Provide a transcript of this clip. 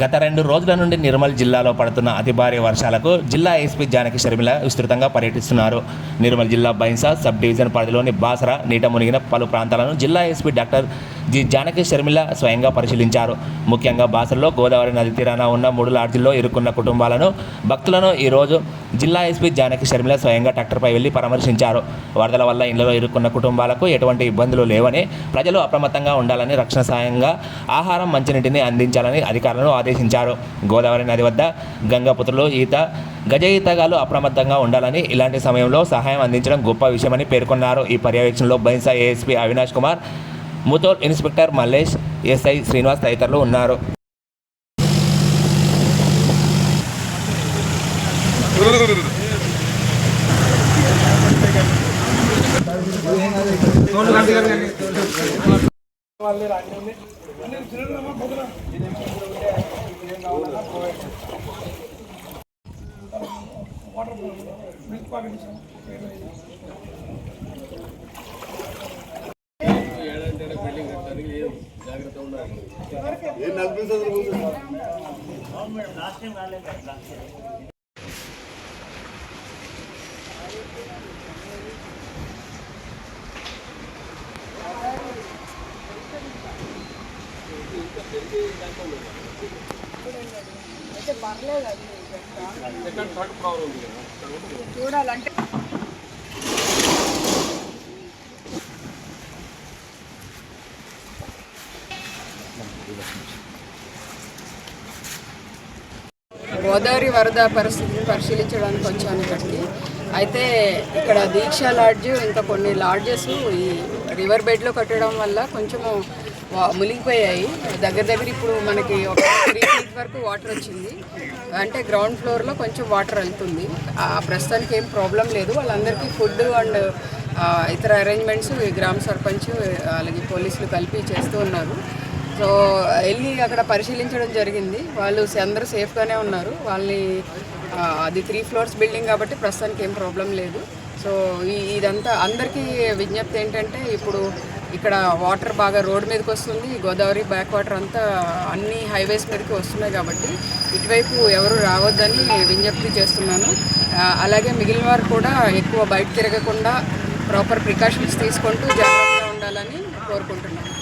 గత రెండు రోజుల నుండి నిర్మల్ జిల్లాలో పడుతున్న అతి భారీ వర్షాలకు జిల్లా ఎస్పీ జానకి షర్మిల విస్తృతంగా పర్యటిస్తున్నారు. నిర్మల్ జిల్లా బైన్సా సబ్ డివిజన్ పరిధిలోని బాసరా నీట మునిగిన పలు ప్రాంతాలను జిల్లా SP doctor G Janaki Sharmila స్వయంగా పరిశీలించారు. ముఖ్యంగా బాసరలో గోదావరి నది తీరాన ఉన్న మూడు లాడ్జిల్లో ఇరుక్కున్న కుటుంబాలను భక్తులను ఈరోజు జిల్లా ఎస్పీ జానకి షర్మిల స్వయంగా ట్రాక్టర్పై వెళ్ళి పరామర్శించారు. వరదల వల్ల ఇళ్ళలో ఇరుక్కున్న కుటుంబాలకు ఎటువంటి ఇబ్బందులు లేవని ప్రజలు అప్రమత్తంగా ఉండాలని రక్షణ సాయంగా ఆహారం మంచినీటిని అందించాలని అధికారులను ఆదేశించారు. గోదావరి నది వద్ద గంగాపుత్రులు ఈత గజ ఈతగాలు అప్రమత్తంగా ఉండాలని ఇలాంటి సమయంలో సహాయం అందించడం గొప్ప విషయమని పేర్కొన్నారు. ఈ పర్యవేక్షణలో Bhainsa ASP Avinash Kumar Mudhol inspector Mallesh SI Srinivas తదితరులు ఉన్నారు. మీకు ఏం కావాలన్నా ప్రొవైడ్ చేస్తాం వాటర్ మిల్క్ ప్యాకెట్స్ చూడాలంటే గోదావరి వరద పరిస్థితిని పరిశీలించడానికి వచ్చాను ఇక్కడికి. అయితే ఇక్కడ దీక్ష లాడ్జ్ ఇంకా కొన్ని లాడ్జెస్ ఈ రివర్ బెడ్లో కట్టడం వల్ల కొంచెము మునిగిపోయాయి. దగ్గర దగ్గర ఇప్పుడు మనకి ఒక త్రీ ఫీట్ వరకు వాటర్ వచ్చింది. అంటే గ్రౌండ్ ఫ్లోర్లో కొంచెం వాటర్ వెళ్తుంది. ప్రస్తుతానికి ఏం ప్రాబ్లం లేదు. వాళ్ళందరికీ ఫుడ్ అండ్ ఇతర అరేంజ్మెంట్స్ గ్రామ సర్పంచ్ అలాగే పోలీసులు కలిపి చేస్తూ ఉన్నారు. సో వెళ్ళి అక్కడ పరిశీలించడం జరిగింది. వాళ్ళు అందరూ సేఫ్గానే ఉన్నారు. వాళ్ళని అది త్రీ ఫ్లోర్స్ బిల్డింగ్ కాబట్టి ప్రస్తుతానికి ఏం ప్రాబ్లం లేదు. సో ఇదంతా అందరికీ విజ్ఞప్తి ఏంటంటే ఇప్పుడు ఇక్కడ వాటర్ బాగా రోడ్ మీదకి వస్తుంది గోదావరి బ్యాక్ వాటర్ అంతా అన్ని హైవేస్ మీదకి వస్తున్నాయి కాబట్టి ఇటువైపు ఎవరు రావద్దని విజ్ఞప్తి చేస్తున్నాను. అలాగే మిగిలిన వారు కూడా ఎక్కువ బయట తిరగకుండా ప్రాపర్ ప్రికాషన్స్ తీసుకుంటూ జాగ్రత్తగా ఉండాలని కోరుకుంటున్నాను.